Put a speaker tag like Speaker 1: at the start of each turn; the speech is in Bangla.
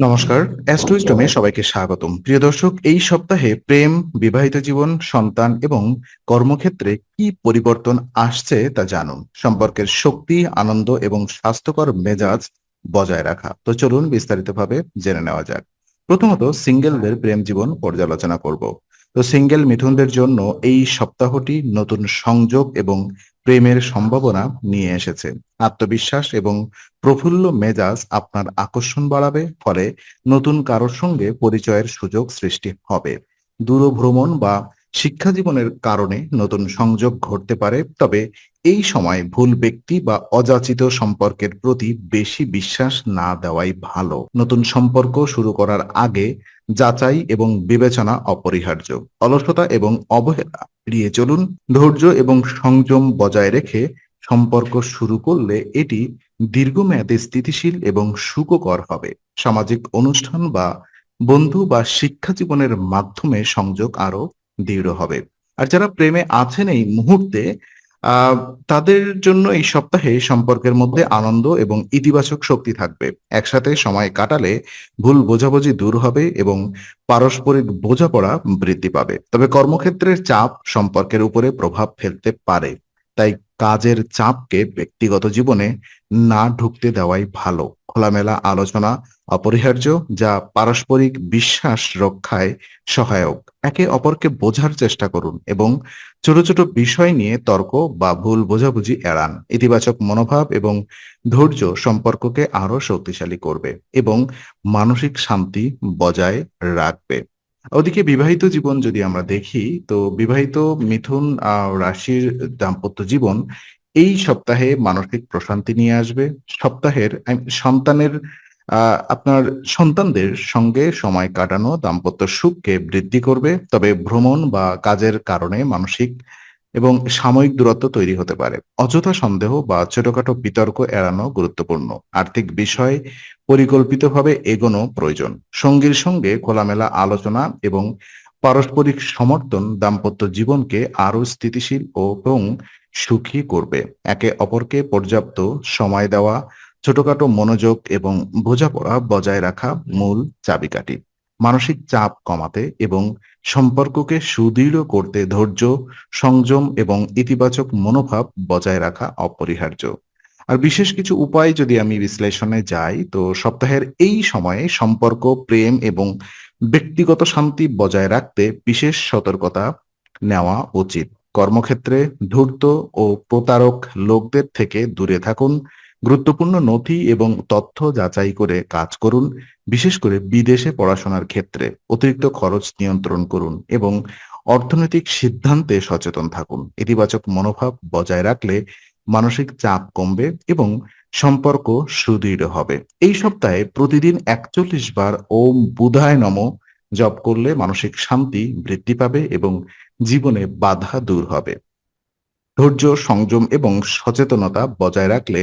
Speaker 1: নমস্কার, অ্যাস্ট্রোইস্টমে সবাইকে স্বাগতম। প্রিয় দর্শক, এই সপ্তাহে প্রেম, বিবাহিত জীবন, সন্তান এবং কর্মক্ষেত্রে কি পরিবর্তন আসছে তা জানুন। সম্পর্কের শক্তি, আনন্দ এবং স্বাস্থ্যকর মেজাজ বজায় রাখা। তো চলুন বিস্তারিতভাবে জেনে নেওয়া যাক। প্রথমত, সিঙ্গেলদের প্রেম জীবন পর্যালোচনা করব। তো সিঙ্গেল মিথুনদের জন্য এই সপ্তাহটি নতুন সংযোগ এবং প্রেমের সম্ভাবনা নিয়ে এসেছে। আত্মবিশ্বাস এবং প্রফুল্ল মেজাজ আপনার আকর্ষণ বাড়াবে, ফলে নতুন কারোর সঙ্গে পরিচয়ের সুযোগ সৃষ্টি হবে। দূরভ্রমণ বা শিক্ষা জীবনের কারণে নতুন সংযোগ ঘটতে পারে, তবে এই সময় ভুল ব্যক্তি বা অযাচিত সম্পর্কের প্রতি বেশি বিশ্বাস না দেওয়াই ভালো। নতুন সম্পর্ক শুরু করার আগে যাচাই এবং বিবেচনা অপরিহার্য। অলসতা এবং অবহেলা এড়িয়ে চলুন। ধৈর্য এবং সংযম বজায় রেখে সম্পর্ক শুরু করলে এটি দীর্ঘমেয়াদে স্থিতিশীল এবং সুখকর হবে। সামাজিক অনুষ্ঠান বা বন্ধু বা শিক্ষা জীবনের মাধ্যমে সংযোগ আরও দৃঢ় হবে। আর যারা প্রেমে আছেন এই মুহূর্তে তাদের জন্য এই সপ্তাহে সম্পর্কের মধ্যে আনন্দ এবং ইতিবাচক শক্তি থাকবে। একসাথে সময় কাটালে ভুল বোঝাবুঝি দূর হবে এবং পারস্পরিক বোঝাপড়া বৃদ্ধি পাবে। তবে কর্মক্ষেত্রের চাপ সম্পর্কের উপরে প্রভাব ফেলতে পারে। তাই কাজের চাপকে ব্যক্তিগত জীবনে না ঢুকতে দেওয়াই ভালো। খোলামেলা আলোচনা অপরিহার্য, যা পারস্পরিক বিশ্বাস রক্ষায় সহায়ক। একে অপরকে বোঝার চেষ্টা করুন এবং ছোট ছোট বিষয় নিয়ে তর্ক বা ভুল বোঝাবুঝি এড়ান। ইতিবাচক মনোভাব এবং ধৈর্য সম্পর্ককে আরও শক্তিশালী করবে এবং মানসিক শান্তি বজায় রাখবে। ওদিকে বিবাহিত জীবন যদি আমরা দেখি, তো বিবাহিত মিথুন রাশির দাম্পত্য জীবন এই সপ্তাহে মানসিক প্রশান্তি নিয়ে আসবে। সপ্তাহের সন্তানের আপনার সন্তানদের সঙ্গে সময় কাটানো দাম্পত্য সুখকে বৃদ্ধি করবে। তবে ভ্রমণ বা কাজের কারণে মানসিক এবং সাময়িক দূরত্ব তৈরি হতে পারে। অযথা সন্দেহ বা ছোটখাটো বিতর্ক এড়ানো গুরুত্বপূর্ণ। আর্থিক বিষয় পরিকল্পিতভাবে এগোনো প্রয়োজন। সঙ্গীর সঙ্গে খোলামেলা আলোচনা এবং পারস্পরিক সমর্থন দাম্পত্য জীবনকে আরও স্থিতিশীল এবং সুখী করবে। একে অপরকে পর্যাপ্ত সময় দেওয়া, ছোটখাটো মনোযোগ এবং বোঝাপড়া বজায় রাখা মূল চাবিকাঠি। মানসিক চাপ কমাতে এবং সম্পর্ককে সুদৃঢ় করতে ধৈর্য, সংযম এবং ইতিবাচক মনোভাব বজায় রাখা অপরিহার্য। আর বিশেষ কিছু উপায় যদি আমি বিশ্লেষণে যাই, তো সপ্তাহের এই সময়ে সম্পর্ক, প্রেম এবং ব্যক্তিগত শান্তি বজায় রাখতে বিশেষ সতর্কতা নেওয়া উচিত। কর্মক্ষেত্রে ধূর্ত ও প্রতারক লোকদের থেকে দূরে থাকুন গুরুত্বপূর্ণ নথি এবং তথ্য যাচাই করে কাজ করুন, বিশেষ করে বিদেশে পড়াশোনার ক্ষেত্রে। অতিরিক্ত খরচ নিয়ন্ত্রণ করুন এবং অর্থনৈতিক সিদ্ধান্তে সচেতন থাকুন। ইতিবাচক মনোভাব বজায় রাখলে মানসিক চাপ কমবে এবং সম্পর্ক সুদৃঢ় হবে। এই সপ্তাহে প্রতিদিন একচল্লিশ বার ওম বুধায় নম জপ করলে মানসিক শান্তি বৃদ্ধি পাবে এবং জীবনে বাধা দূর হবে। ধৈর্য, সংযম এবং সচেতনতা বজায় রাখলে